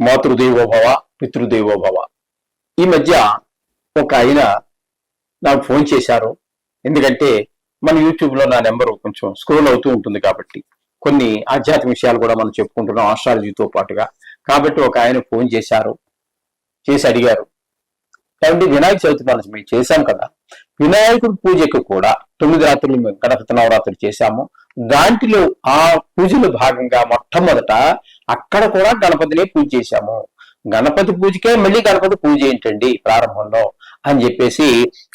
మాతృదేవోభవ పితృదేవోభవ ఈ మధ్య ఒక ఆయన నాకు ఫోన్ చేశారు. ఎందుకంటే మన యూట్యూబ్లో నా నెంబర్ కొంచెం స్క్రోల్ అవుతూ ఉంటుంది కాబట్టి కొన్ని ఆధ్యాత్మిక విషయాలు కూడా మనం చెప్పుకుంటున్నాం ఆస్ట్రాలజీతో పాటుగా. కాబట్టి ఒక ఆయన ఫోన్ చేశారు చేసి అడిగారు. కాబట్టి వినాయక చవితి మనం మేము చేశాం కదా. వినాయకుడి పూజకు కూడా తొమ్మిది రాత్రులు మేము గణపతి నవరాత్రులు చేశాము. దాంట్లో ఆ పూజలో భాగంగా మొట్టమొదట అక్కడ కూడా గణపతినే పూజ చేశాము. గణపతి పూజకే మళ్ళీ గణపతి పూజ ఏంటండి ప్రారంభంలో అని చెప్పేసి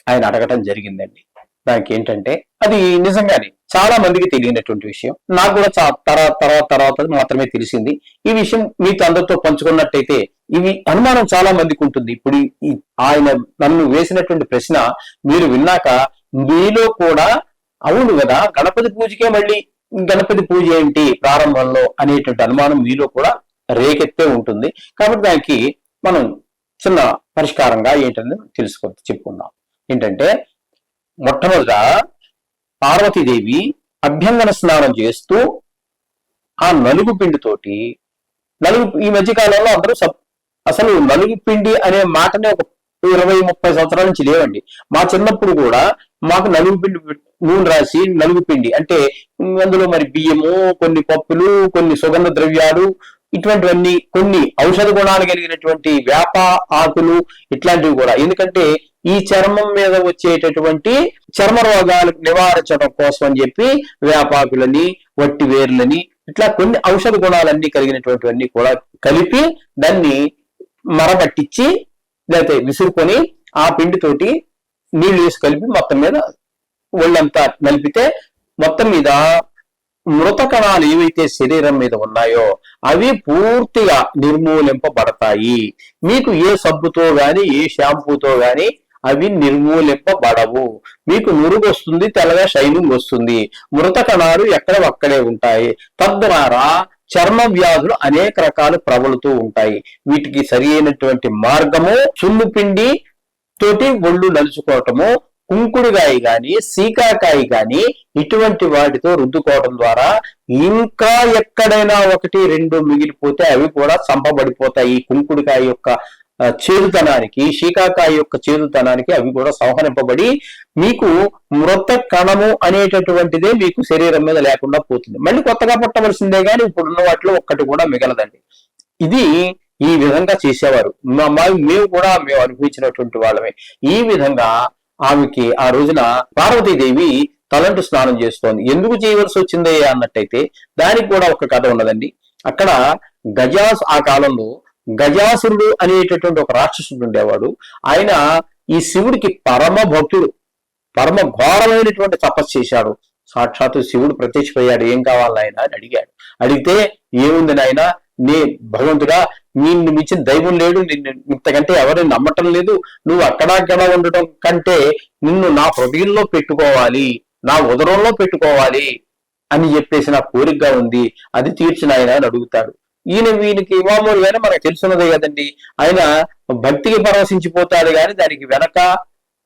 ఆయన అడగటం జరిగిందండి. దానికి ఏంటంటే అది నిజంగానే చాలా మందికి తెలియనటువంటి విషయం. నాకు కూడా తర్వాత తర్వాత తర్వాత మాత్రమే తెలిసింది. ఈ విషయం మీతో అందరితో పంచుకున్నట్టయితే ఇవి అనుమానం చాలా మందికి ఉంటుంది. ఇప్పుడు ఆయన నన్ను వేసినటువంటి ప్రశ్న మీరు విన్నాక మీలో కూడా అవును కదా గణపతి పూజకే మళ్ళీ గణపతి పూజ ఏంటి ప్రారంభంలో అనేటువంటి అనుమానం మీలో కూడా రేకెత్తే ఉంటుంది. కాబట్టి దానికి మనం చిన్న పరిష్కారంగా ఏంటనేది తెలుసుకో చెప్పుకుందాం. ఏంటంటే మొట్టమొదట పార్వతీదేవి అభ్యంగన స్నానం చేస్తూ ఆ నలుగు పిండితోటి నలుగు ఈ మధ్య కాలంలో అందరూ అసలు నలుగు పిండి అనే మాటనే ఒక ఇరవై ముప్పై సంవత్సరాల నుంచి లేవండి. మా చిన్నప్పుడు కూడా మాకు నలుగు పిండి నూనె రాసి నలుగు పిండి. అంటే అందులో మరి బియ్యము కొన్ని పప్పులు కొన్ని సుగంధ ద్రవ్యాలు ఇటువంటివన్నీ కొన్ని ఔషధ గుణాలు కలిగినటువంటి వేప ఆకులు ఇట్లాంటివి కూడా. ఎందుకంటే ఈ చర్మం మీద వచ్చేటటువంటి చర్మ రోగాలు నివారించడం కోసం అని చెప్పి వేపాకులని వట్టి వేర్లని ఇట్లా కొన్ని ఔషధ గుణాలన్నీ కలిగినటువంటివన్నీ కూడా కలిపి దాన్ని మరబట్టించి లేకపోతే విసురుకొని ఆ పిండితోటి నీళ్ళు వేసి కలిపి మొత్తం మీద ఒళ్ళంతా నలిపితే మొత్తం మీద మృత కణాలు ఏవైతే శరీరం మీద ఉన్నాయో అవి పూర్తిగా నిర్మూలింపబడతాయి. మీకు ఏ సబ్బుతో గాని ఏ షాంపూతో గాని అవి నిర్మూలింపబడవు. మీకు నురుగు వస్తుంది తెల్లగా షైనింగ్ వస్తుంది. మృత కణాలు ఎక్కడ అక్కడే ఉంటాయి. తద్వారా చర్మ వ్యాధులు అనేక రకాలు ప్రబలుతూ ఉంటాయి. వీటికి సరి అయినటువంటి మార్గము సున్ను పిండి తోటి ఒళ్ళు నలుచుకోవటము కుంకుడుగాయ గాని సీకాకాయ గాని ఇటువంటి వాటితో రుద్దుకోవడం ద్వారా ఇంకా ఎక్కడైనా ఒకటి రెండు మిగిలిపోతే అవి కూడా చంపబడిపోతాయి. కుంకుడుకాయ యొక్క చేదుతనానికి శీకాకాయ యొక్క చేదుతనానికి అవి కూడా సంహరింపబడి మీకు మృత కణము అనేటటువంటిదే మీకు శరీరం మీద లేకుండా పోతుంది. మళ్ళీ కొత్తగా పుట్టవలసిందే కానీ ఇప్పుడున్న వాటిలో ఒక్కటి కూడా మిగలదండి. ఇది ఈ విధంగా చేసేవారు. మా- మేము కూడా మేము అనుభవించినటువంటి వాళ్ళమే. ఈ విధంగా ఆమెకి ఆ రోజున పార్వతీదేవి తలంటు స్నానం చేస్తోంది. ఎందుకు చేయవలసి వచ్చిందే అన్నట్టయితే దానికి కూడా ఒక కథ ఉన్నదండి. అక్కడ గజాస్ ఆ కాలంలో గజాసురుడు అనేటటువంటి ఒక రాక్షసుడు ఉండేవాడు. ఆయన ఈ శివుడికి పరమ భక్తుడు పరమ ఘోరమైనటువంటి తపస్సు చేశాడు. సాక్షాత్తు శివుడు ప్రత్యక్షపోయాడు ఏం కావాలి ఆయన అని అడిగాడు. అడిగితే ఏముంది నాయన? నీ భగవంతుడా నిన్ను మించిన దైవం లేడు నిన్ను ఇంతకంటే ఎవరిని నమ్మటం లేదు నువ్వు అక్కడక్కడ ఉండటం కంటే నిన్ను నా హృదయంలో పెట్టుకోవాలి నా ఉదరంలో పెట్టుకోవాలి అని చెప్పేసి నా కోరికగా ఉంది. అది తీర్చిన ఆయన అని అడుగుతాడు. ఈయన వీనికి మామూలుగానే మనకు తెలుసున్నదే కదండి. ఆయన భక్తికి పరవశించిపోతాడు కానీ దానికి వెనక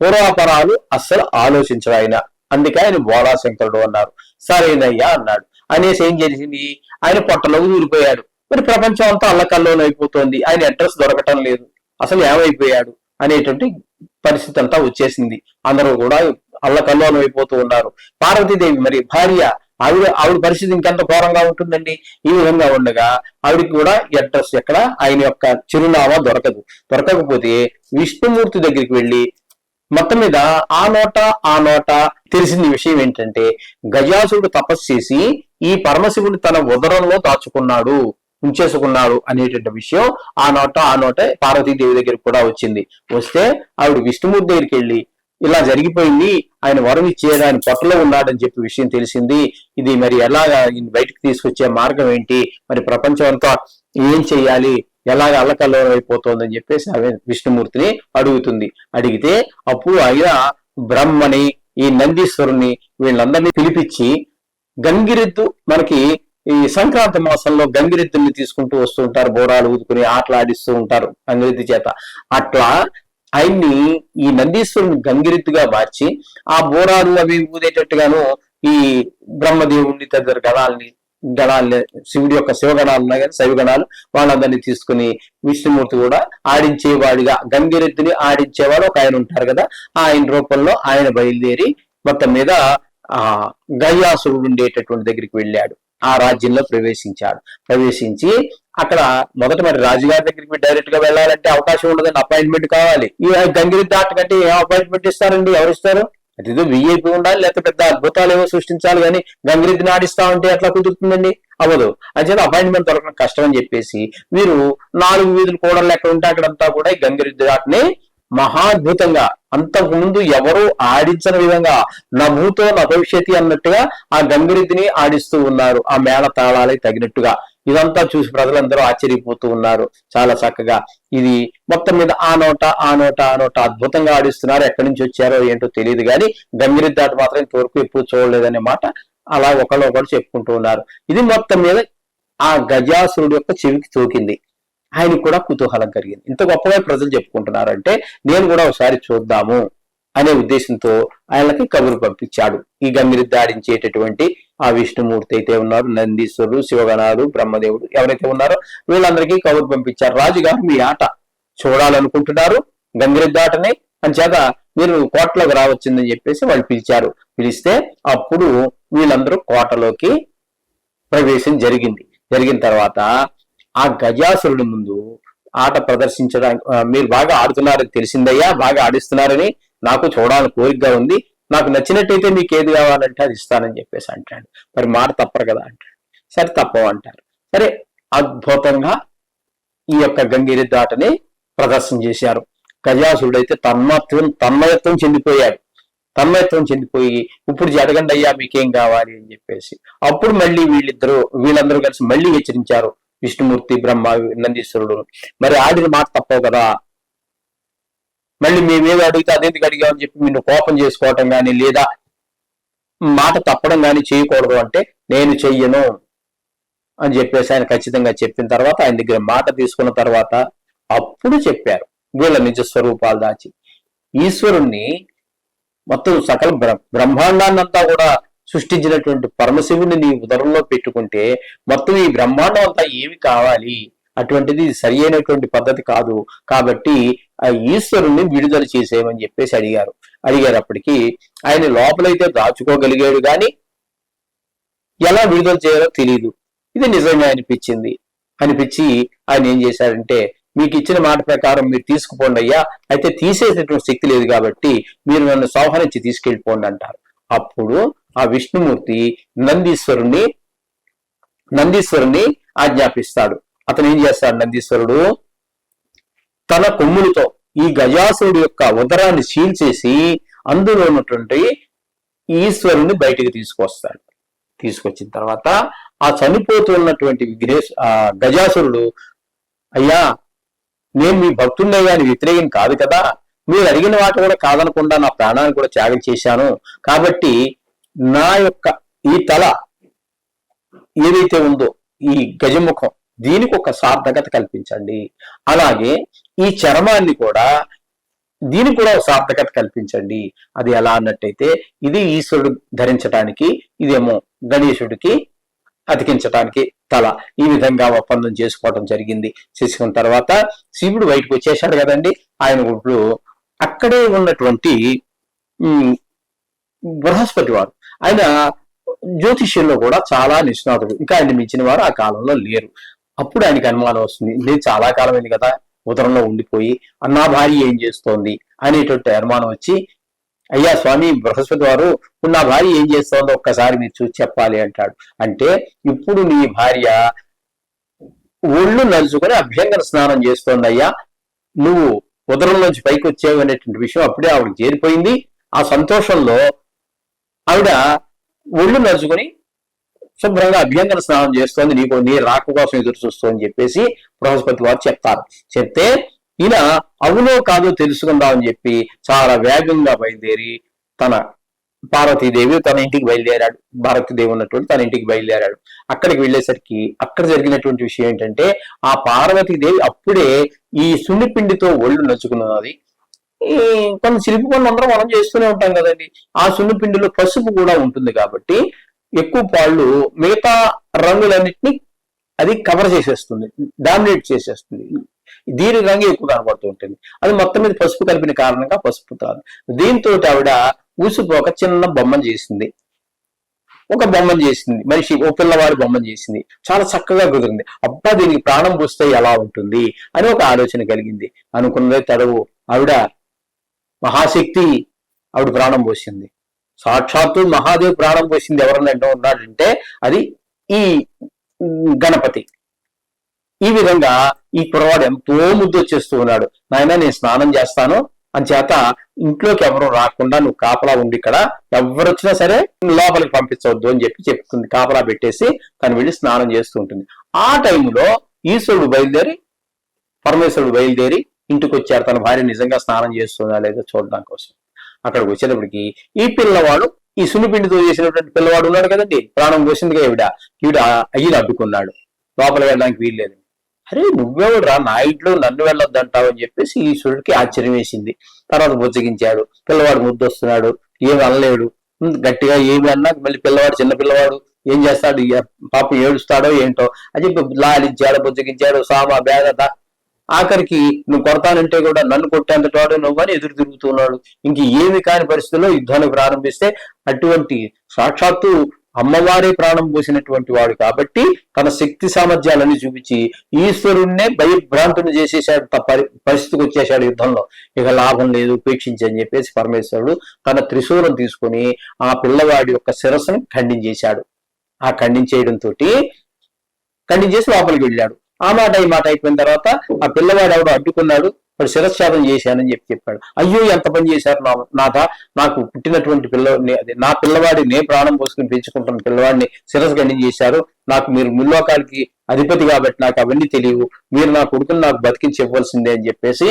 పూర్వాపరాలు అస్సలు ఆలోచించడు ఆయన. అందుకే ఆయన బోళాశంకరుడు అన్నారు. సరేనయ్యా అన్నాడు. అనేసి ఏం చేసింది? ఆయన పొట్టలోకి దూరిపోయాడు. మరి ప్రపంచం అంతా అల్లకల్లోలం అయిపోతుంది. ఆయన అడ్రస్ దొరకటం లేదు. అసలు ఏమైపోయాడు అనేటువంటి పరిస్థితి అంతా వచ్చేసింది. అందరూ కూడా అల్లకల్లోలం అయిపోతూ ఉన్నారు. పార్వతీదేవి మరి భార్య ఆవిడ ఆవిడ పరిస్థితి ఇంకెంత ఘోరంగా ఉంటుందండి? ఈ విధంగా ఉండగా ఆవిడకి కూడా అడ్రస్ ఎక్కడ? ఆయన యొక్క చిరునామా దొరకదు. దొరకకపోతే విష్ణుమూర్తి దగ్గరికి వెళ్ళి మొత్తం మీద ఆ నోట ఆ నోట తెలిసిన విషయం ఏంటంటే గజాసుడు తపస్సు చేసి ఈ పరమశివుడు తన ఉదరంలో దాచుకున్నాడు. ఉంచేసుకున్నాడు అనేటువంటి విషయం ఆ నోట ఆ నోట పార్వతీదేవి దగ్గరికి కూడా వచ్చింది. వస్తే ఆవిడ విష్ణుమూర్తి దగ్గరికి వెళ్ళి ఇలా జరిగిపోయింది ఆయన వరం ఇచ్చేది ఆయన పొట్టలో ఉన్నాడని చెప్పి విషయం తెలిసింది. ఇది మరి ఎలాగా బయటకు తీసుకొచ్చే మార్గం ఏంటి? మరి ప్రపంచం అంతా ఏం చెయ్యాలి? ఎలాగ అల్లకల్లోలం అయిపోతుందని చెప్పేసి ఆమె విష్ణుమూర్తిని అడుగుతుంది. అడిగితే అప్పుడు ఆయన బ్రహ్మని ఈ నందీశ్వరుని వీళ్ళందరినీ పిలిపించి గంగిరెద్దు మనకి ఈ సంక్రాంతి మాసంలో గంగిరెద్దుల్ని తీసుకుంటూ వస్తూ ఉంటారు బోరాలు ఊదుకుని ఆటలాడిస్తూ ఉంటారు గంగిరెద్దు చేత. అట్లా ఆయన్ని ఈ నందీశ్వరుని గంగిరెద్దుగా మార్చి ఆ బోరాలు అవి ఊదేటట్టుగాను ఈ బ్రహ్మదేవుని తదితర గణాలని గణాలని శివుడి యొక్క శివగణాలు ఉన్నాయి కానీ శైవగణాలు వాళ్ళందరినీ తీసుకుని విష్ణుమూర్తి కూడా ఆడించేవాడిగా గంగిరెద్దుని ఆడించేవాడు ఒక ఆయన ఉంటారు కదా ఆయన రూపంలో ఆయన బయలుదేరి మొత్తం మీద ఆ గయాసురుడు ఉండేటటువంటి దగ్గరికి వెళ్ళాడు. ఆ రాజ్యంలో ప్రవేశించాడు. ప్రవేశించి అక్కడ మొదట మరి రాజుగారి దగ్గరికి డైరెక్ట్గా వెళ్ళాలంటే అవకాశం ఉండదండి. అపాయింట్మెంట్ కావాలి. ఈ గంగిరి ఆట కంటే ఏం అపాయింట్మెంట్ ఇస్తారండి? ఎవరు ఇస్తారు? అదేదో విఐపి ఉండాలి లేకపోతే పెద్ద అద్భుతాలు ఏవో సృష్టించాలి కానీ గంగిరెద్దుని నాడిస్తా ఉంటే ఎట్లా కుదురుతుందండి? అవ్వదు. అంచేత అపాయింట్మెంట్ దొరకడం కష్టం అని చెప్పేసి వీరు నాలుగు వీధులు కూడా లెక్క ఉంటే అక్కడంతా కూడా ఈ గంగిరెద్దు దాటిని మహాద్భుతంగా అంతకుముందు ఎవరూ ఎవరు ఆడించిన విధంగా నభూతో నభవిష్యతి అన్నట్టుగా ఆ గంగిరెద్దిని ఆడిస్తూ ఉన్నారు. ఆ మేళ తాళాలకి తగినట్టుగా. ఇదంతా చూసి ప్రజలందరూ ఆశ్చర్యపోతూ ఉన్నారు. చాలా చక్కగా. ఇది మొత్తం మీద ఆ నోట ఆ నోట ఆ నోట అద్భుతంగా ఆడిస్తున్నారు. ఎక్కడి నుంచి వచ్చారో ఏంటో తెలియదు కానీ గంగిరెద్ది ఆట మాత్రం ఇంతవరకు ఎప్పుడు చూడలేదనే మాట అలా ఒకళ్ళు ఒకళ్ళు చెప్పుకుంటూ ఉన్నారు. ఇది మొత్తం మీద ఆ గజాసురుడు యొక్క చెవికి తోకింది. ఆయనకు కూడా కుతూహలం కలిగింది. ఇంత గొప్పగా ప్రజలు చెప్పుకుంటున్నారు అంటే నేను కూడా ఒకసారి చూద్దాము అనే ఉద్దేశంతో ఆయనకి కబురు పంపించాడు. ఈ గమ్మిరి దాడించేటటువంటి ఆ విష్ణుమూర్తి అయితే ఉన్నారు నందీశ్వరుడు శివగణాలు బ్రహ్మదేవుడు ఎవరైతే ఉన్నారో వీళ్ళందరికీ కబురు పంపించారు. రాజుగారు మీ ఆట చూడాలనుకుంటున్నారు గంగిరి ఆటని అంచేత మీరు కోటలోకి రావచ్చిందని చెప్పేసి వాళ్ళు పిలిచారు. పిలిస్తే అప్పుడు వీళ్ళందరూ కోటలోకి ప్రవేశం జరిగింది. జరిగిన తర్వాత ఆ గజాసురుడి ముందు ఆట ప్రదర్శించడానికి మీరు బాగా ఆడుతున్నారని తెలిసిందయ్యా బాగా ఆడిస్తున్నారని నాకు చూడాలని కోరికగా ఉంది. నాకు నచ్చినట్టయితే మీకు ఏది కావాలంటే అది ఇస్తానని చెప్పేసి అంటాడు. మరి మాట తప్పరు కదా అంటాడు. సరే తప్పవు అంటారు. సరే అద్భుతంగా ఈ యొక్క గంగిరెద్దు ఆటని ప్రదర్శన చేశారు. గజాసురుడు అయితే తన్మత్వం తన్మయత్వం చెందిపోయాడు. తన్మయత్వం చెందిపోయి ఇప్పుడు జరగండి అయ్యా మీకేం కావాలి అని చెప్పేసి. అప్పుడు మళ్ళీ వీళ్ళిద్దరూ వీళ్ళందరూ కలిసి మళ్ళీ హెచ్చరించారు. విష్ణుమూర్తి బ్రహ్మ నందీశ్వరుడు. మరి ఆడిన మాట తప్పవు కదా? మళ్ళీ మేమేమి అడిగితే అదేందుకు అడిగామని చెప్పి నిన్ను కోపం చేసుకోవటం కానీ లేదా మాట తప్పడం కానీ చేయకూడదు అంటే నేను చెయ్యను అని చెప్పేసి ఆయన ఖచ్చితంగా చెప్పిన తర్వాత ఆయన దగ్గర మాట తీసుకున్న తర్వాత అప్పుడు చెప్పారు. వీళ్ళ నిజ స్వరూపాలు దాచి. ఈశ్వరుణ్ణి మొత్తం సకల బ్ర- బ్రహ్మాండాన్నంతా కూడా సృష్టించినటువంటి పరమశివుని నీ ఉదరంలో పెట్టుకుంటే మొత్తం ఈ బ్రహ్మాండం అంతా ఏమి కావాలి? అటువంటిది సరి అయినటువంటి పద్ధతి కాదు. కాబట్టి ఆ ఈశ్వరుణ్ణి విడుదల చేసేయమని చెప్పేసి అడిగారు. అడిగారు అప్పటికి ఆయన లోపలైతే దాచుకోగలిగాడు కానీ ఎలా విడుదల చేయాలో తెలియదు ఇది నిజమే అనిపించింది. అనిపించి ఆయన ఏం చేశారంటే మీకు ఇచ్చిన మాట ప్రకారం మీరు తీసుకుపోండి అయ్యా. అయితే తీసేసేటువంటి శక్తి లేదు కాబట్టి మీరు నన్ను సంహరించి తీసుకెళ్ళిపోండి అంటారు. అప్పుడు ఆ విష్ణుమూర్తి నందీశ్వరుణ్ణి నందీశ్వరుణ్ణి ఆజ్ఞాపిస్తాడు. అతను ఏం చేస్తాడు నందీశ్వరుడు? తన కొమ్ములతో ఈ గజాసురుడు యొక్క ఉదరాన్ని చీల్చేసి అందులో ఉన్నటువంటి ఈశ్వరుని బయటికి తీసుకొస్తాడు. తీసుకొచ్చిన తర్వాత ఆ చనిపోతున్నటువంటి విఘ్నేశ్ ఆ గజాసురుడు అయ్యా నేను మీ భక్తుడినే అని వ్యతిరేకం కాదు కదా. మీరు అడిగిన వాటి కూడా కాదనకుండా నా ప్రాణాన్ని కూడా త్యాగం చేశాను. కాబట్టి నా యొక్క ఈ తల ఏదైతే ఉందో ఈ గజముఖం దీనికి ఒక సార్థకత కల్పించండి. అలాగే ఈ చర్మాన్ని కూడా దీనికి కూడా ఒక సార్థకత కల్పించండి. అది ఎలా అన్నట్టయితే ఇది ఈశ్వరుడు ధరించడానికి ఇదేమో గణేశుడికి అతికించడానికి తల. ఈ విధంగా ఒప్పందం చేసుకోవడం జరిగింది. చేసుకున్న తర్వాత శివుడు బయటకు వచ్చేసాడు కదండి. ఆయన ఇప్పుడు అక్కడే ఉన్నటువంటి బృహస్పతి వారు. ఆయన జ్యోతిష్యంలో కూడా చాలా నిష్ణాతుడు. ఇంకా ఆయన మించిన వారు ఆ కాలంలో లేరు. అప్పుడు ఆయనకి అనుమానం వస్తుంది నేను చాలా కాలమైంది కదా ఉదరంలో ఉండిపోయి అన్నా భార్య ఏం చేస్తోంది? అనేటువంటి అనుమానం వచ్చి అయ్యా స్వామి బృహస్పతి వారు నా భార్య ఏం చేస్తోందో ఒక్కసారి మీరు చూసి చెప్పాలి అంటాడు. అంటే ఇప్పుడు నీ భార్య ఒళ్ళు నలుచుకొని అభ్యంగన స్నానం చేస్తోంది అయ్యా నువ్వు ఉదరంలోంచి పైకి వచ్చావు అనేటువంటి విషయం అప్పుడే ఆవిడ చేరిపోయింది. ఆ సంతోషంలో ఆవిడ ఒళ్ళు నడుచుకుని శుభ్రంగా అభ్యంగన స్నానం చేస్తోంది. నీకు నీ రాక కోసం ఎదురు చూస్తోంది చెప్పేసి బృహస్పతి వారు చెప్తారు. చెప్తే ఈయన అవునో కాదో తెలుసుకుందామని చెప్పి చాలా వేగంగా బయలుదేరి తన పార్వతీదేవి తన ఇంటికి బయలుదేరాడు. భారతీదేవి ఉన్నటువంటి తన ఇంటికి బయలుదేరాడు. అక్కడికి వెళ్ళేసరికి అక్కడ జరిగినటువంటి విషయం ఏంటంటే ఆ పార్వతీదేవి అప్పుడే ఈ సున్నిపిండితో ఒళ్ళు నచ్చుకున్నది. కొన్ని శిల్పి పనులు అందరం మనం చేస్తూనే ఉంటాం కదండి. ఆ సున్నిపిండిలో పసుపు కూడా ఉంటుంది కాబట్టి ఎక్కువ పాళ్ళు మిగతా రంగులన్నిటిని అది కవర్ చేసేస్తుంది డామినేట్ చేసేస్తుంది. దీని రంగు ఎక్కువ కనబడుతూ ఉంటుంది. అది మొత్తం మీద పసుపు కలిపిన కారణంగా పసుపు తాదు దీంతో ఆవిడ ఊసిపోక చిన్న బొమ్మను చేసింది. ఒక బొమ్మను చేసింది. మనిషి ఓ పిల్లవాడి బొమ్మను చేసింది. చాలా చక్కగా కుదిరింది. అబ్బా దీనికి ప్రాణం పూస్తే ఎలా ఉంటుంది? అని ఒక ఆలోచన కలిగింది. అనుకున్నదే తడవు. ఆవిడ మహాశక్తి ఆవిడ ప్రాణం పోసింది. సాక్షాత్తు మహాదేవ్ ప్రాణం పోసింది ఎవరన్నా ఉన్నాడంటే అది ఈ గణపతి. ఈ విధంగా ఈ కుర్రవాడు ఎంతో ముద్దు వచ్చేస్తూ ఉన్నాడు. నాయన నేను స్నానం చేస్తాను. అంచేత ఇంట్లోకి ఎవరు రాకుండా నువ్వు కాపలా ఉండి ఇక్కడ ఎవరు వచ్చినా సరే లోపలికి పంపించవద్దు అని చెప్పి చెప్తుంది. కాపలా పెట్టేసి తను వెళ్ళి స్నానం చేస్తూ ఉంటుంది. ఆ టైంలో ఈశ్వరుడు బయలుదేరి పరమేశ్వరుడు బయలుదేరి ఇంటికి వచ్చారు తన భార్య నిజంగా స్నానం చేస్తుందా లేదో చూడడం కోసం. అక్కడికి వచ్చేటప్పటికి ఈ పిల్లవాడు ఈ సున్నిపిండితో చేసినటువంటి పిల్లవాడు ఉన్నాడు కదండి. ప్రాణం పోసిందిగా ఈవిడ. ఈవిడ అయ్యిని అడ్డుకున్నాడు. లోపల వెళ్ళడానికి వీల్లేదు. అరే నువ్వెవడురా? నా ఇంట్లో నన్ను వెళ్ళొద్దంటావు అని చెప్పేసి ఈశ్వరుడికి ఆశ్చర్యం వేసింది. తర్వాత బుజ్జగించాడు. పిల్లవాడు ముద్దొస్తున్నాడు. ఏమి అనలేడు. గట్టిగా ఏమి అన్నా మళ్ళీ పిల్లవాడు చిన్న పిల్లవాడు ఏం చేస్తాడు? పాపం ఏడుస్తాడో ఏంటో అని చెప్పి లాలించాడు బుజ్జగించాడు. సామా బేగత ఆఖరికి నువ్వు కొడతానంటే కూడా నన్ను కొట్టేంతటి వాడు నువ్వని ఎదురు తిరుగుతున్నాడు. ఇంక ఏమి కాని పరిస్థితుల్లో యుద్ధాన్ని ప్రారంభిస్తే అటువంటి సాక్షాత్తు అమ్మవారే ప్రాణం పోసినటువంటి వాడు కాబట్టి తన శక్తి సామర్థ్యాలన్నీ చూపించి ఈశ్వరుణ్ణే భయభ్రాంతుని చేసేసాడు పరి- పరిస్థితికి వచ్చేసాడు యుద్ధంలో. ఇక లాభం లేదు ఉపేక్షించి అని చెప్పేసి పరమేశ్వరుడు తన త్రిశూలం తీసుకొని ఆ పిల్లవాడి యొక్క శిరస్సును ఖండించేశాడు. ఆ ఖండించేయడంతో ఖండించేసి లోపలికి వెళ్ళాడు. ఆ మాట ఈ మాట అయిపోయిన తర్వాత ఆ పిల్లవాడు ఎవడో అడ్డుకున్నాడు వాడు శిరశ్చాదం చేశానని చెప్పి చెప్పాడు. అయ్యో ఎంత పని చేశారు నా నాథ? నాకు పుట్టినటువంటి పిల్ల అదే నా పిల్లవాడి నే ప్రాణం పోసుకుని పెంచుకుంటున్న పిల్లవాడిని శిరస్సు చేశారు. నాకు మీరు ముల్లోకాలకి అధిపతి కాబట్టి నాకు అవన్నీ తెలియవు. మీరు నా కొడుకుని నాకు బతికించి ఇవ్వాల్సిందే అని చెప్పేసి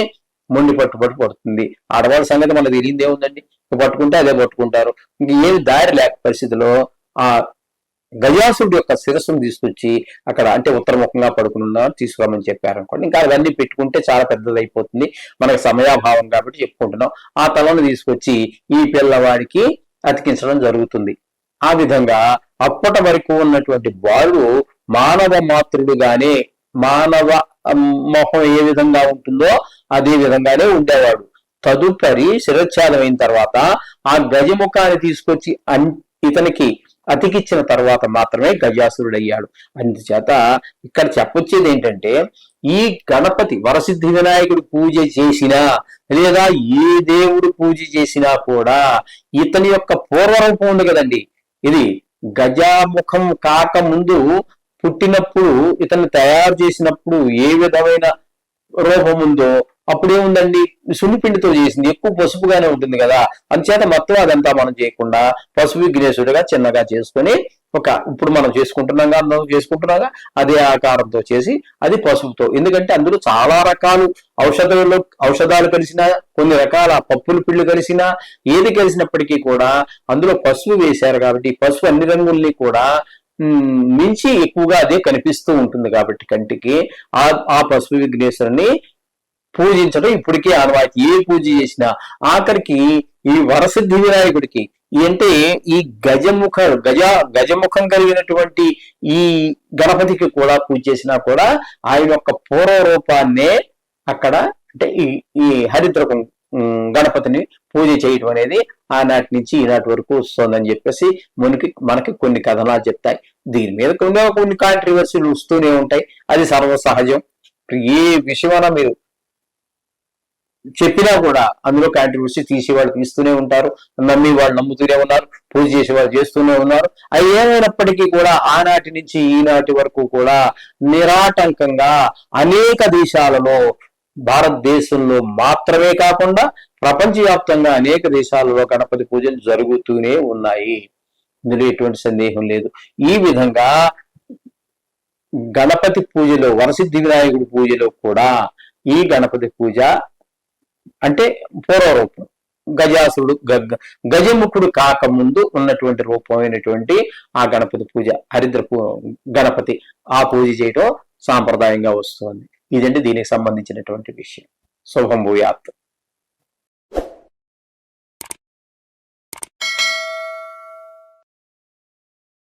మొండి పట్టుబడి పడుతుంది. ఆడవాళ్ళ సంగతి మనకు తెలియదే ఉందండి. పట్టుకుంటే అదే పట్టుకుంటారు. ఇంక ఏమి దారి లేక పరిస్థితిలో ఆ గజాసుడు యొక్క శిరస్సును తీసుకొచ్చి అక్కడ అంటే ఉత్తరముఖంగా పడుకున్నా తీసుకురామని చెప్పారు అనుకోండి. ఇంకా అవన్నీ పెట్టుకుంటే చాలా పెద్దది అయిపోతుంది మనకు సమయాభావం కాబట్టి చెప్పుకుంటున్నాం. ఆ తలను తీసుకొచ్చి ఈ పిల్లవాడికి అతికించడం జరుగుతుంది. ఆ విధంగా అప్పటి వరకు ఉన్నటువంటి బాలుడు మానవ మాతృడుగానే మానవ మొహం ఏ విధంగా ఉంటుందో అదే విధంగానే ఉండేవాడు. తదుపరి శిరచ్ఛాదం అయిన తర్వాత ఆ గజముఖాన్ని తీసుకొచ్చి అన్ ఇతనికి అతికిచ్చిన తర్వాత మాత్రమే గజాసురుడయ్యాడు. అందుచేత ఇక్కడ చెప్పొచ్చేది ఏంటంటే ఈ గణపతి వరసిద్ధి వినాయకుడు పూజ చేసినా లేదా ఏ దేవుడు పూజ చేసినా కూడా ఇతని యొక్క పూర్వరూపం ఉంది కదండి. ఇది గజాముఖం కాక ముందు పుట్టినప్పుడు ఇతన్ని తయారు చేసినప్పుడు ఏ విధమైన రూపం ఉందో అప్పుడేముందండి సున్నిపిండితో చేసింది. ఎక్కువ పసుపుగానే ఉంటుంది కదా. అందుచేత మొత్తం అదంతా మనం చేయకుండా పసుపు విఘ్నేశుడిగా చిన్నగా చేసుకొని ఒక ఇప్పుడు మనం చేసుకుంటున్నాం కదా చేసుకుంటున్నాగా అదే ఆకారంతో చేసి అది పసుపుతో. ఎందుకంటే అందులో చాలా రకాలు ఔషధాలు ఔషధాలు కలిసిన కొన్ని రకాల పప్పుల పిళ్ళు కలిసిన ఏది కలిసినప్పటికీ కూడా అందులో పసుపు వేశారు కాబట్టి పసుపు అన్ని రంగుల్ని కూడా మించి ఎక్కువగా అదే కనిపిస్తూ ఉంటుంది కాబట్టి కంటికి ఆ ఆ పసుపు విఘ్నేశ్వరుని పూజించడం ఇప్పటికే ఆనవాయితీ ఏ పూజ చేసినా ఆఖరికి ఈ వరసిద్ధి వినాయకుడికి అంటే ఈ గజముఖ గజ గజముఖం కలిగినటువంటి ఈ గణపతికి కూడా పూజ చేసినా కూడా ఆయన యొక్క పూర్వ రూపాన్నే అక్కడ అంటే ఈ ఈ హరిద్రకం గణపతిని పూజ చేయటం అనేది ఆనాటి నుంచి ఈనాటి వరకు వస్తుందని చెప్పేసి మనకి మనకి కొన్ని కథనాలు చెప్తాయి. దీని మీద కొన్ని కొన్ని కాంట్రవర్సీలు వస్తూనే ఉంటాయి. అది సర్వసహజం. ఏ విషయమైనా మీరు చెప్పినా కూడా అందులో కాంట్రవర్సీ తీసేవాళ్ళు తీస్తూనే ఉంటారు. నమ్మి వాళ్ళు నమ్ముతూనే ఉన్నారు. పూజ చేసేవాళ్ళు చేస్తూనే ఉన్నారు. అవి ఏమైనప్పటికీ కూడా ఆనాటి నుంచి ఈనాటి వరకు కూడా నిరాటంకంగా అనేక దేశాలలో భారతదేశంలో మాత్రమే కాకుండా ప్రపంచవ్యాప్తంగా అనేక దేశాలలో గణపతి పూజలు జరుగుతూనే ఉన్నాయి. ఇందులో ఎటువంటి సందేహం లేదు. ఈ విధంగా గణపతి పూజలో వరసిద్ధి వినాయకుడి పూజలో కూడా ఈ గణపతి పూజ అంటే పూర్వరూపం. గజాసురుడు గ- గజముఖుడు కాకముందు ఉన్నటువంటి రూపమైనటువంటి ఆ గణపతి పూజ హరిద్ర పూ- గణపతి ఆ పూజ చేయటం సాంప్రదాయంగా వస్తుంది. ఇదండి దీనికి సంబంధించినటువంటి విషయం. శుభం భూయాత్.